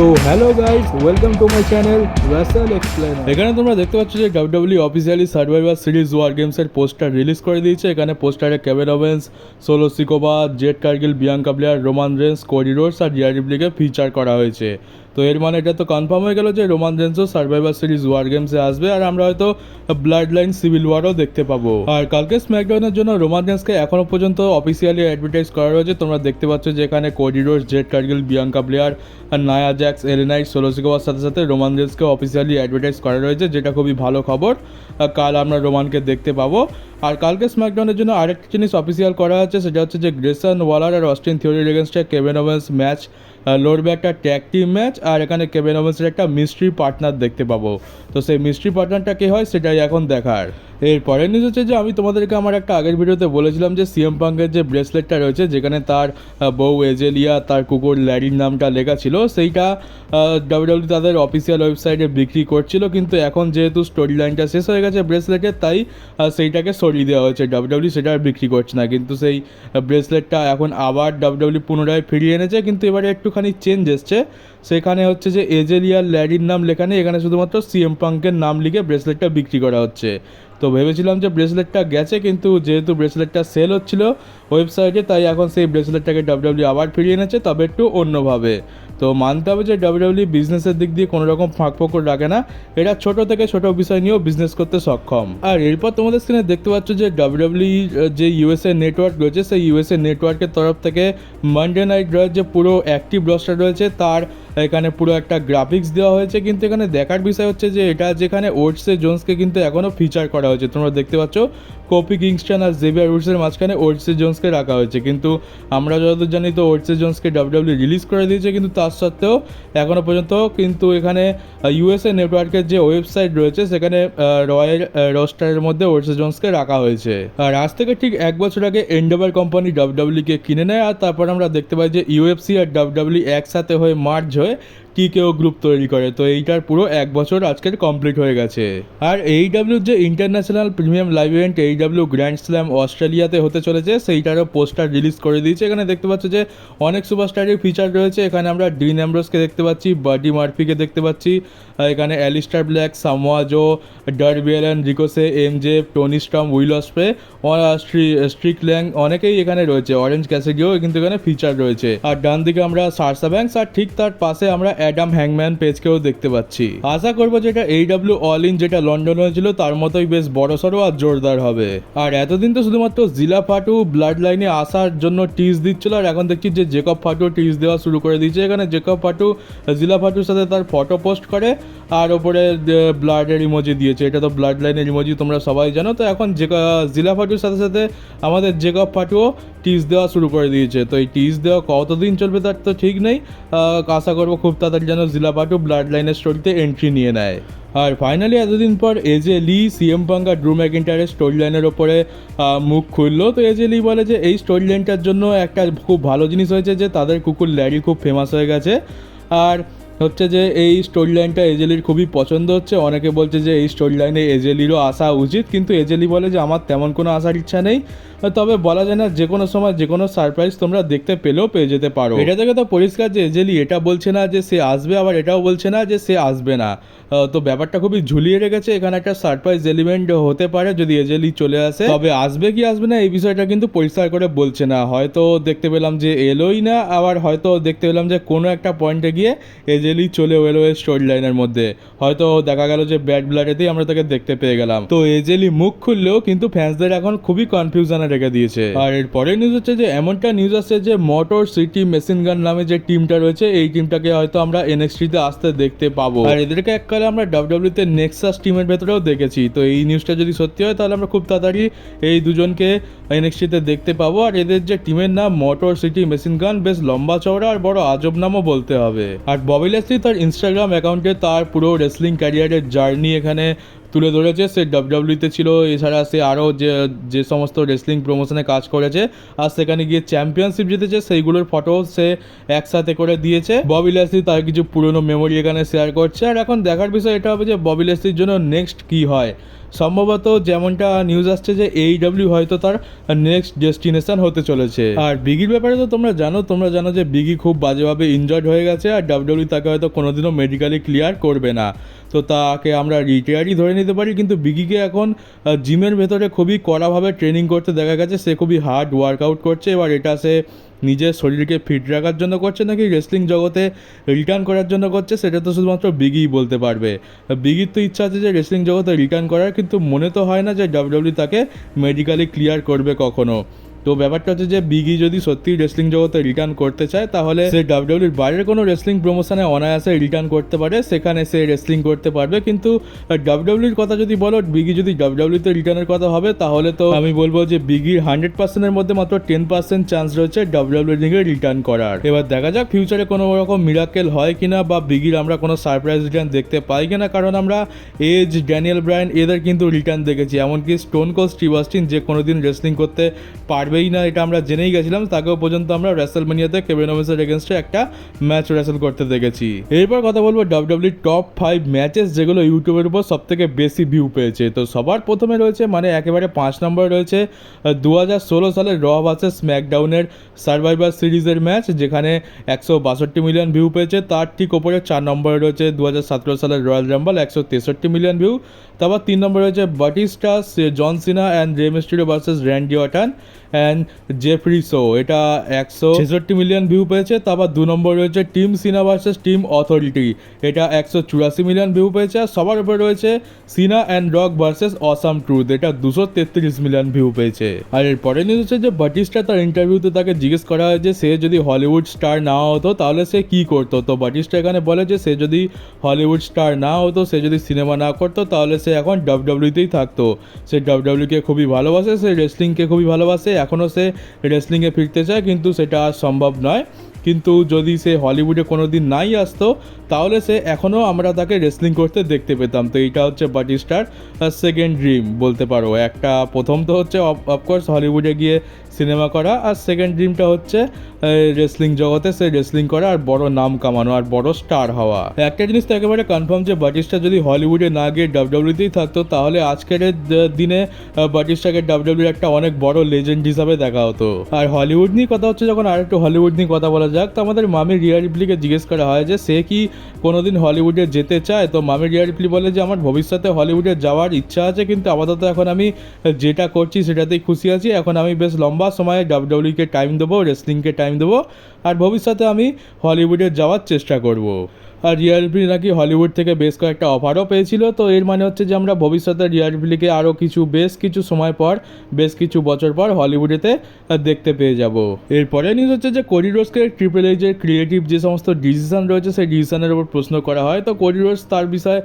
তো hello guys welcome to my channel Russell Explainer এখানে তোমরা দেখতে পাচ্ছ যে WW officially Survivor Series War গেমসের পোস্টার রিলিজ করে দিয়েছে। এখানে পোস্টারে Kevin Owens Solo Sikoa Jade Cargill Bianca Belair Roman Reigns Cody Rhodes আর ডিআরডিব্লিকে ফিচার করা হয়েছে। তো এর মানে এটা তো কনফার্ম হয়ে গেল যে রোমান রেন্সও সার্ভাইভার সিরিজ ওয়ার গেমসে আসবে আর আমরা হয়তো ব্লাড লাইন সিভিল ওয়ারও দেখতে পাবো। আর কালকে স্ম্যাকডাউনের জন্য রোমান রেন্সকে এখনও পর্যন্ত অফিসিয়ালি অ্যাডভার্টাইজ করা রয়েছে তোমরা দেখতে পাচ্ছ যে এখানে Cody Rhodes Jade Cargill Bianca Belair Nia Jax এলেনাইট সোলোসিকোবার সাথে সাথে রোমান রেন্সকে অফিসিয়ালি অ্যাডভার্টাইজ করা রয়েছে, যেটা খুবই ভালো খবর। কাল আমরা রোমানকে দেখতে পাবো। আর কালকে স্ম্যাকডাউনের জন্য আরেকটা জিনিস অফিসিয়াল করা হচ্ছে, সেটা হচ্ছে যে গ্রেসন ওয়ালার আর অস্টিন থিওরির এগেনস্টে কেভেন ওভেন্স ম্যাচ লড়বে একটা ট্যাগ টিম ম্যাচ আর এখানে কেভেন ওভেন্সের একটা মিস্ট্রি পার্টনার দেখতে পাবো। তো সেই মিস্ট্রি পার্টনারটা কে হয়, সেটাই এখন দেখার। এরপরে নিউজ হচ্ছে যে আমি তোমাদেরকে আমার একটা আগের ভিডিওতে বলেছিলাম যে সিএম পাঙ্কের যে ব্রেসলেটটা রয়েছে, যেখানে তার বউ এজেলিয়া তার কুকুর ল্যারির নামটা লেখা ছিল, সেইটা ডাব্লিউডাব্লিউ তাদের অফিসিয়াল ওয়েবসাইটে বিক্রি করছিল, কিন্তু এখন যেহেতু স্টোরি লাইনটা শেষ হয়ে গেছে ব্রেসলেটের তাই সেইটাকে সরিয়ে দেওয়া হয়েছে। ডাব্লিউডাব্লিউ সেটা আর বিক্রি করছে না, কিন্তু সেই ব্রেসলেটটা এখন আবার ডাব্লিউডাব্লিউ পুনরায় ফিরিয়ে এনেছে, কিন্তু এবারে একটুখানি চেঞ্জ এসছে। সেখানে হচ্ছে যে এজেলিয়া ল্যারির নাম লেখা নেই, এখানে শুধুমাত্র সিএম পাঙ্কের নাম লিখে ব্রেসলেটটা বিক্রি করা হচ্ছে। তো ভেবেছিলাম যে ব্রেসলেটটা গেছে, কিন্তু যেহেতু ব্রেসলেটটা সেল হচ্ছিল ওয়েবসাইটে তাই এখন সেই ব্রেসলেটটাকে ডাব্লিউডাব্লিউ আবার ফিরিয়ে এনেছে, তবে একটু অন্যভাবে। তো মানতে হবে যে ডাব্লিউডাব্লিউ বিজনেসের দিক দিয়ে কোনো রকম ফাঁক ফোকর রাখে না। এটা ছোট থেকে ছোট বিষয় নিয়েও বিজনেস করতে সক্ষম। আর এরপর তোমাদের স্ক্রিনে দেখতে পাচ্ছ যে ডাব্লিউডাব্লিউ যে ইউএসএ নেটওয়ার্ক রয়েছে, সেই ইউএসএ নেটওয়ার্কের তরফ থেকে মানডে নাইট রয়েছে যে পুরো অ্যাক্টিভ রস্টার রয়েছে, তার এখানে পুরো একটা গ্রাফিক্স দেওয়া হয়েছে। কিন্তু এখানে দেখার বিষয় হচ্ছে যে এটা যেখানে ওটসে জোন্সকে কিন্তু এখনও ফিচার করা হয়েছে। তোমরা দেখতে পাচ্ছ কপি কিংস্টন আর জেভিয়ার উডসের মাঝখানে ওটসে জোন্সকে রাখা হয়েছে। কিন্তু আমরা যতদূর জানি তো ওটসে জোন্সকে ডাব্লিউডাব্লিউ রিলিজ করে দিয়েছে, কিন্তু তার সত্ত্বেও এখনও পর্যন্ত কিন্তু এখানে ইউএসএ নেটওয়ার্কের যে ওয়েবসাইট রয়েছে, সেখানে রয়্যাল রোস্টারের মধ্যে ওটসে জোন্সকে রাখা হয়েছে। আর আজ থেকে ঠিক এক বছর আগে এন্ডোভার কোম্পানি ডাব্লিউডাব্লিউকে কিনে নেয়, আর তারপর আমরা দেখতে পাই যে ইউএফসি আর ডাব্লিউডাব্লিউ একসাথে হয়ে মার্জ হয়ে টিকেও গ্রুপ তৈরি করে? তো এইটার পুরো এক বছর আজকের কমপ্লিট হয়ে গেছে। আর এইডাব্লিউ যে international premium live event AEW grand slam অস্ট্রেলিয়াতে হতে চলেছে, সেইটারও পোস্টার রিলিজ করে দিয়েছে। এখানে দেখতে পাচ্ছ যে অনেক সুপারস্টারের ফিচার রয়েছে। এখানে আমরা ডিন অ্যাম্ব্রোসকে দেখতে পাচ্ছি বাডি মার্ফিকে দেখতে পাচ্ছি এখানে Aleister Black Samoa Joe Darby Allin Ricochet M J Toni Storm Will Ospreay Strickland অনেকেই এখানে রয়েছে। অরেঞ্জ ক্যাসেডিও কিন্তু এখানে ফিচার রয়েছে। আর ডান দিকে আমরা সারসা ব্যাংকস আর ঠিক তার পাশে আমরা অ্যাডাম হ্যাংম্যান পেজকেও দেখতে পাচ্ছি। আশা করব যেটা এই ডাব্লিউ অল ইন যেটা লন্ডন হয়েছিল তার মতোই বেশ বড়সড় আর জোরদার হবে। আর এতদিন তো শুধুমাত্র জিলা ফাটু ব্লাড লাইনে আসার জন্য টিজ দিচ্ছিল, আর এখন দেখছি যে জেকব ফাটু টিজ দেওয়া শুরু করে দিয়েছে। এখানে জেকব ফাটু জিলা ফাটুর সাথে তার ফটো পোস্ট করে। আর ওপরে ব্লাডের ইমোজি দিয়েছে। এটা তো ব্লাড লাইনের ইমোজি তোমরা সবাই জানো। তো এখন যে জিলা ফাটুর সাথে সাথে আমাদের জেকব ফাটুও টিজ দেওয়া শুরু করে দিয়েছে। তো এই টিজ দেওয়া কতদিন চলবে তার তো ঠিক নেই। আশা করব খুব তাড়াতাড়ি যেন জিলা পাটু ব্লাড লাইনের স্টোরিতে এন্ট্রি নিয়ে নেয়। আর ফাইনালি এতদিন পর এজে লি সিএম পাঙ্গা ড্রু ম্যাকিন্টারের স্টোরি লাইনের ওপরে মুখ খুললো। তো এজে লি বলে যে, এই স্টোরি লাইনটার জন্য একটা খুব ভালো জিনিস হয়েছে যে, তাদের কুকুর ল্যারি খুব ফেমাস হয়ে গেছে। আর হচ্ছে যে এই স্টোরি লাইনটা এজেলির খুবই পছন্দ হচ্ছে। অনেকে বলছে যে এই স্টোরি লাইনে এজেলিরও আসা উচিত, কিন্তু এজেলি বলে যে আমার তেমন কোনো আসার ইচ্ছা নেই। তবে বলা যায় না, যে কোনো সময়, যে কোনো সারপ্রাইজ তোমরা দেখতে পেলেও পেয়ে যেতে পারো। এটা থেকে তো পরিষ্কার যে এজেলি এটা বলছে না যে সে আসবে, আবার এটাও বলছে না যে সে আসবে না। তো ব্যাপারটা খুবই ঝুলিয়ে রেখেছে। এখানে একটা সারপ্রাইজ এলিমেন্ট হতে পারে যদি এজেলি চলে আসে। তবে আসবে কি আসবে না, এই বিষয়টা কিন্তু পরিষ্কার করে বলছে না। হয়তো দেখতে পেলাম যে এলোই না, আবার হয়তো দেখতে পেলাম যে কোনো একটা পয়েন্টে গিয়ে এজেলি চলেও এলো এই স্টোরি লাইনের মধ্যে। হয়তো দেখা গেল যে ব্যাড ব্লাডেতেই আমরা তাকে দেখতে পেয়ে গেলাম। তো এজেলি মুখ খুললেও কিন্তু ফ্যান্সদের এখন খুবই কনফিউশনে রেখে দিয়েছে। আর এর পরের নিউজ হচ্ছে যে, এমনটা নিউজ আসছে যে মোটর সিটি মেশিন গান নামে যে টিমটা রয়েছে, এই টিমটাকে হয়তো আমরা এনএক্সটিতে আসতে দেখতে পাবো। আর এদেরকে এককালে আমরা ডাব্লিউডাব্লিউ তে নেক্সাস টিমের ভেতরেও দেখেছি। তো এই নিউজটা যদি সত্যি হয়, তাহলে আমরা খুব তাড়াতাড়ি এই দুজনকে এনএক্সটিতে দেখতে পাবো। আর এদের যে টিমের নাম মোটর সিটি মেশিন গান বেশ লম্বা চওড়া আর বড় আজব নামও বলতে হবে। আর ববি লেসলি তার ইনস্টাগ্রাম অ্যাকাউন্টে তার পুরো রেসলিং ক্যারিয়ারের জার্নি এখানে তুলে ধরেছে, সে ডাব্লিউডাব্লিউতে ছিল, এছাড়া সে আরও যে যে সমস্ত রেসলিং প্রমোশনে কাজ করেছে, আর সেখানে গিয়ে চ্যাম্পিয়নশিপ জিতেছে, সেইগুলোর ফটো সে একসাথে করে দিয়েছে। ববি লেসলি তার কিছু পুরনো মেমোরি এখানে শেয়ার করছে, আর এখন দেখার বিষয় এটা হবে যে ববি লেসলির জন্য নেক্সট কী হয়? সম্ভবত যেমনটা নিউজ আসছে যে এইডব্লিউ হয়তো তার নেক্সট ডেস্টিনেশন হতে চলেছে। আর বিগির ব্যাপারে তো তোমরা জানো তোমরা জানো যে বিগি খুব বাজেভাবে ইনজয়েড হয়ে গেছে, আর ডাব্লিউডব্লিউ তাকে হয়তো কোনোদিনও মেডিকেলি ক্লিয়ার করবে না। তো তাকে আমরা রিটায়ারই ধরে নিতে পারি, কিন্তু বিগিকে এখন জিমের ভেতরে খুবই কড়াভাবে ট্রেনিং করতে দেখা গেছে। সে খুবই হার্ড ওয়ার্কআউট করছে, এবার এটা সে নিজের শরীরকে ফিট রাখার জন্য করছে নাকি রেসলিং জগতে রিটার্ন করার জন্য করছে, সেটা তো শুধুমাত্র বিগিই বলতে পারবে। বিগির তো ইচ্ছা আছে যে রেসলিং জগতে রিটার্ন করার, কিন্তু মনে তো হয় না যে ডাব্লিউডব্লিউ তাকে মেডিকেলি ক্লিয়ার করবে কখনো। তো ব্যাপারটা হচ্ছে যে বিগি যদি সত্যি রেসলিং জগতে রিটার্ন করতে চায়, তাহলে সে ডাব্লিউডব্লিউর বাইরের কোনো রেসলিং প্রমোশনে অনায়াসে রিটার্ন করতে পারে, সেখানে সে রেসলিং করতে পারবে। কিন্তু ডাব্লিউডব্লিউর কথা যদি বলো, বিগি যদি ডাব্লিউডব্লিউতে রিটার্নের কথা হবে তাহলে তো আমি বলব যে বিগির হান্ড্রেড পার্সেন্টের মধ্যে মাত্র টেন পার্সেন্ট চান্স রয়েছে ডাব্লিউডব্লিউ লিগে রিটার্ন করার। এবার দেখা যাক ফিউচারে কোনো রকম মিরাকেল হয় কিনা বা বিগির আমরা কোনো সারপ্রাইজ রিটার্ন দেখতে পাই কিনা, কারণ আমরা এজ ড্যানিয়েল ব্রায়ন এদের কিন্তু রিটার্ন দেখেছি। এমনকি স্টোন কোল স্টিভ যে কোনোদিন রেসলিং করতে পারবেই না, এটা আমরা জেনেই গেছিলাম। তাকেও পর্যন্ত আমরা রেসেলমেনিয়াতে কেভিন ওমেন্সের এগেনস্টে একটা ম্যাচ রেসেল করতে দেখেছি। এরপর কথা বলব ডাব্লিউডব্লিউ টপ ফাইভ ম্যাচেস যেগুলো ইউটিউবের উপর সব থেকে বেশি ভিউ পেয়েছে। তো সবার প্রথমে রয়েছে মানে একেবারে পাঁচ নম্বরে রয়েছে দু হাজার ষোলো সালের র ভার্সেস স্ম্যাকডাউনের সার্ভাইভার সিরিজের ম্যাচ যেখানে একশো বাষট্টি মিলিয়ন ভিউ পেয়েছে। তার ঠিক ওপরে চার নম্বরে রয়েছে দু হাজার সতেরো সালের রয়্যাল রাম্বল একশো তেষট্টি মিলিয়ন ভিউ তারপর তিন নম্বরে রয়েছে Batista John Cena and Rey Mysterio versus Randy Orton and Jeffrey Show এটা একশো ছেষট্টি মিলিয়ন ভিউ পেয়েছে, তারপর দু নম্বর রয়েছে team Cena versus team Authority এটা একশো চুরাশি মিলিয়ন ভিউ পেয়েছে, আর সবার উপরে রয়েছে Cena and Rock versus Awesome Truth এটা দুশো তেত্রিশ মিলিয়ন ভিউ পেয়েছে। আর এরপরে নিউজ হচ্ছে যে বাটিস্টা তার ইন্টারভিউতে তাকে জিজ্ঞেস করা হয় যে সে যদি হলিউড স্টার না হতো, তাহলে সে কী করতো? তো বাটিস্টা এখানে বলে যে সে যদি হলিউড স্টার না হতো, সে যদি সিনেমা না করতো, তাহলে সে এখন ডাব্লিউডব্লিউতেই থাকতো। সে ডাব্লিউডব্লিউকে খুবই ভালোবাসে, সে রেসলিংকে খুবই ভালোবাসে এখনও সে রেসলিংয়ে ফিরতে চায়, কিন্তু সেটা আর সম্ভব নয়। কিন্তু যদি সে হলিউডে কোনো দিন নাই আসতো, তাহলে সে এখনও আমরা তাকে রেসলিং করতে দেখতে পেতাম। তো এইটা হচ্ছে বাটিস্টার সেকেন্ড ড্রিম বলতে পারো। একটা প্রথম তো হচ্ছে অফকোর্স হলিউডে গিয়ে সিনেমা করা, আর সেকেন্ড ড্রিমটা হচ্ছে রেসলিং জগতে সে রেসলিং করা আর বড় নাম কামানো আর বড় স্টার হওয়া। একটা জিনিস তো একেবারে কনফার্ম যে বাটিস্টা যদি হলিউডে না গিয়ে ডাব্লিউডব্লিউতেই থাকতো, তাহলে আজকের দিনে বাটিস্টাকে ডাব্লিউডব্লিউ একটা অনেক বড় লেজেন্ড হিসাবে দেখা হতো। আর হলিউড নিয়ে কথা হচ্ছে যখন আরেকটু হলিউড নিয়ে কথা বলা যাক, তো আমাদের মামি রিয়া রিপ্লিকে জিজ্ঞেস করা হয় যে, সে কি কোনোদিন হলিউডে যেতে চায়? তো মামি রিয়া রিপ্লি বলে যে, আমার ভবিষ্যতে হলিউডে যাওয়ার ইচ্ছা আছে, কিন্তু আপাতত এখন আমি যেটা করছি সেটাতেই খুশি আছি। এখন আমি বেশ লম্বা সময়ে ডাব্লিউডব্লিউকে টাইম দেবো রেসলিংকে টাইম দেবো। আর ভবিষ্যতে আমি হলিউডে যাওয়ার চেষ্টা করব। আর রিয়ালপ্লি নাকি হলিউড থেকে বেশ কয়েকটা অফারও পেয়েছিল। তো এর মানে হচ্ছে যে আমরা ভবিষ্যতে রিয়ালপ্লিকে আরও কিছু, বেশ কিছু সময় পর, বেশ কিছু বছর পর হলিউডেতে দেখতে পেয়ে যাব। এরপরে নিউজ হচ্ছে যে কোরিডোসকে ট্রিপল এইচের ক্রিয়েটিভ যে সমস্ত ডিসিশন রয়েছে, সেই ডিসিশনের উপর প্রশ্ন করা হয়। তো কোরিডোস তার বিষয়ে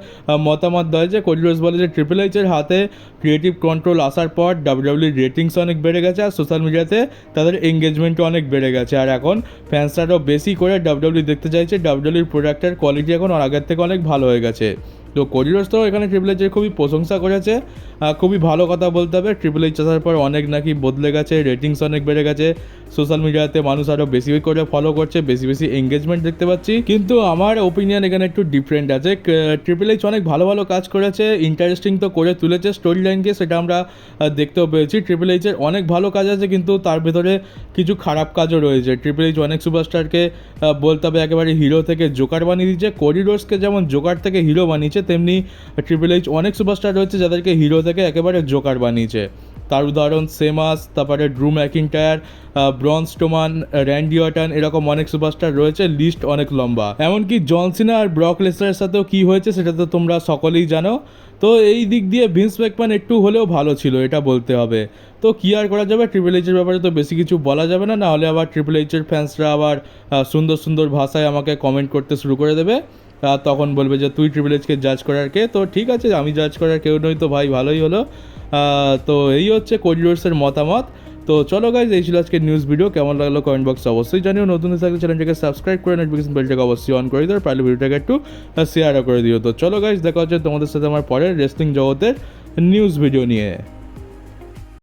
মতামত দেয় যে কোরিডোস বলে যে ট্রিপল এইচের হাতে ক্রিয়েটিভ কন্ট্রোল আসার পর ডাব্লিউডব্লিউ রেটিংস অনেক বেড়ে গেছে আর সোশ্যাল মিডিয়াতে তাদের এঙ্গেজমেন্টও অনেক বেড়ে গেছে। আর এখন ফ্যান্সরাও বেশি করে ডাব্লিউডব্লিউ দেখতে চাইছে। ডাব্লিউডব্লিউর প্রোডাক্টের কোয়ালিটি এখন আগের থেকে অনেক ভালো হয়ে গেছে। তো কোরিডোস তো এখানে ট্রিপল এইচের খুবই প্রশংসা করেছে। খুবই ভালো কথা বলতে হবে। ট্রিপল এইচ আসার পর অনেক নাকি বদলে গেছে রেটিংস অনেক বেড়ে গেছে। সোশ্যাল মিডিয়াতে মানুষ আরও বেশি করে ফলো করছে, বেশি বেশি এঙ্গেজমেন্ট দেখতে পাচ্ছি। কিন্তু আমার ওপিনিয়ন এখানে একটু ডিফারেন্ট আছে। ট্রিপল এইচ অনেক ভালো ভালো কাজ করেছে ইন্টারেস্টিং তো করে তুলেছে স্টোরি লাইনকে সেটা আমরা দেখতেও পেয়েছি। ট্রিপল এইচের অনেক ভালো কাজ আছে, কিন্তু তার ভেতরে কিছু খারাপ কাজও রয়েছে। ট্রিপল এইচ অনেক সুপারস্টারকে বলতে হবে একেবারে হিরো থেকে জোকার বানিয়ে দিচ্ছে কোরিডোর্সকে যেমন জোকার থেকে হিরো বানিয়েছে তেমনি ট্রিপল এইচ অনেক সুপারস্টার রয়েছে যাদেরকে হিরো থেকে একেবারে জোকার বানিয়েছে। তার উদাহরণ সেমাস তারপরে ড্রু ম্যাকিংটায়ার ব্রন স্টোমান র্যান্ডি অটন এরকম অনেক সুপারস্টার রয়েছে লিস্ট অনেক লম্বা। এমনকি জনসিনা আর ব্রক লেসারের সাথেও কি হয়েছে সেটা তো তোমরা সকলেই জানো। তো এই দিক দিয়ে ভিন্স ম্যাকম্যান একটু হলেও ভালো ছিল, এটা বলতে হবে। তো কি আর করা যাবে? ট্রিপল এইচের ব্যাপারে তো বেশি কিছু বলা যাবে না নাহলে আবার ট্রিপল এইচের ফ্যান্সরা আবার সুন্দর সুন্দর ভাষায় আমাকে কমেন্ট করতে শুরু করে দেবে। তখন বলবে যে, তুই ট্রিপল এইচকে জাজ করার কে? তো ঠিক আছে, আমি জাজ করার কেউ নই তো ভাই, ভালোই হলো। তো এই হচ্ছে কোরিডোর্সের মতামত। তো চলো গাইজ এই ছিল আজকের নিউজ ভিডিও কেমন লাগল কমেন্ট বক্সে অবশ্যই জানিও। নতুন থাকলে চ্যানেলটাকে সাবস্ক্রাইব করে নোটিফিকেশন বেলটাকে অবশ্যই অন করে দিও। পারলে ভিডিওটাকে একটু শেয়ারও করে দিও। তো চলো গাইজ দেখা হচ্ছে তোমাদের সাথে আমার পরের রেসলিং জগতের নিউজ ভিডিও নিয়ে।